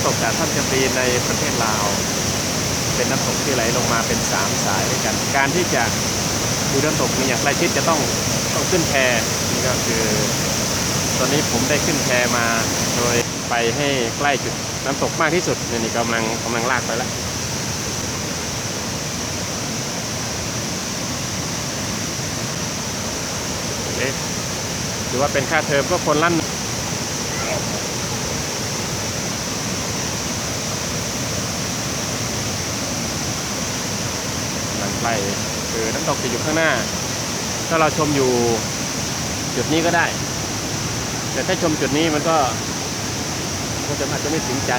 ำตกจากท่านจำปีในประเทศลาว เป็นน้ำตกที่ไหลลงมาเป็นสามสายด้วยกัน การที่จะดูน้ำตกนี้อย่างใกล้ชิดจะต้องต้องขึ้นแพนี่ก็คือ ตอนนี้ผมได้ขึ้นแพมาโดยไปให้ใกล้จุดน้ำตกมากที่สุดนี่กำลังกำลังลากไปแล้วเอ๊ะถือว่าเป็นค่าเทอมก็คนลั่น หลคือน้ำตกจะอยู่ข้างหน้า ถ้าเราชมอยู่จุดนี้ก็ได้ แต่ถ้าชมจุดนี้มันก็ก็จะอาจจะไม่ถึงใจ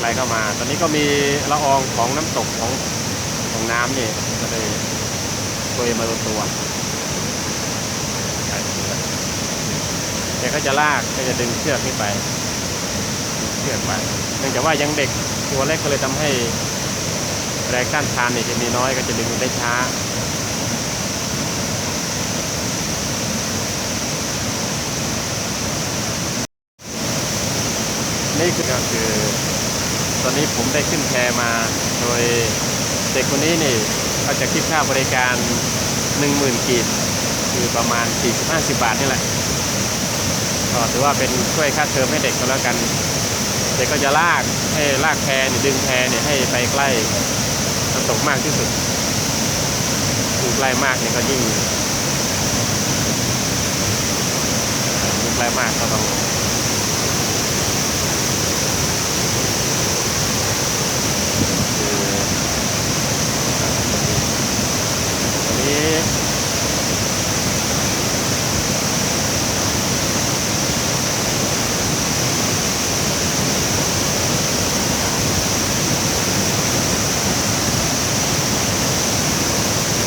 ไหลเข้ามา ตอนนี้ก็มีละอองของน้ำตกของของน้ำนี่ก็เลยโดยมาตัวตัว แกก็จะลากก็จะดึงเชือกนี้ไปเชือกไปเนื่องจากว่ายังเด็กตัวเล็กก็เลยทำให้แรงต้านทานเนี่ยจะมีน้อยก็จะดึงได้ช้านี่คือก็คือ ตอนนี้ผมได้ขึ้นแพมาโดยเด็กคนนี้นี่เขาจะคิดค่าบริการ 10,000 กีบ คือประมาณ 40-50 บาทนี่แหละ ก็ถือว่าเป็นช่วยค่าเทอมให้เด็กก็แล้วกัน เด็กก็จะลากให้ลากแพเนี่ดึงแพเนี่ยให้ไปใกล้น้ำตกมากที่สุดยิ่งใกล้มากเนี่ยก็ยิ่งยิ่งใกล้มากก็ต้องคืออันนี้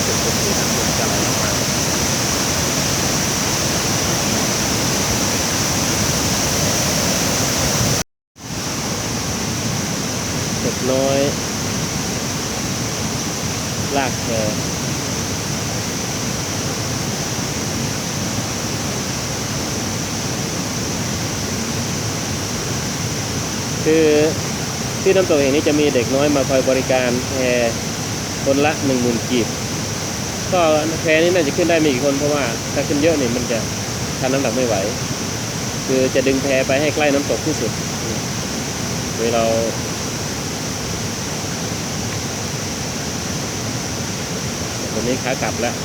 จุดจุดที่น้ำมันจะไหลออกมา เด็กน้อยลากแพคือที่น้ำตกแห่งนี้จะมีเด็กน้อยมาคอยบริการแพคนละหนึ่งหมื่นกีบก็แพนี้น่าจะขึ้นได้ไม่กี่คนเพราะว่าถ้าขึ้นเยอะนี่มันจะทันน้ำหนักไม่ไหว คือจะดึงแพไปให้ใกล้น้ำตกที่สุดโดยเรา ตอนนี้ขากลับแล้ว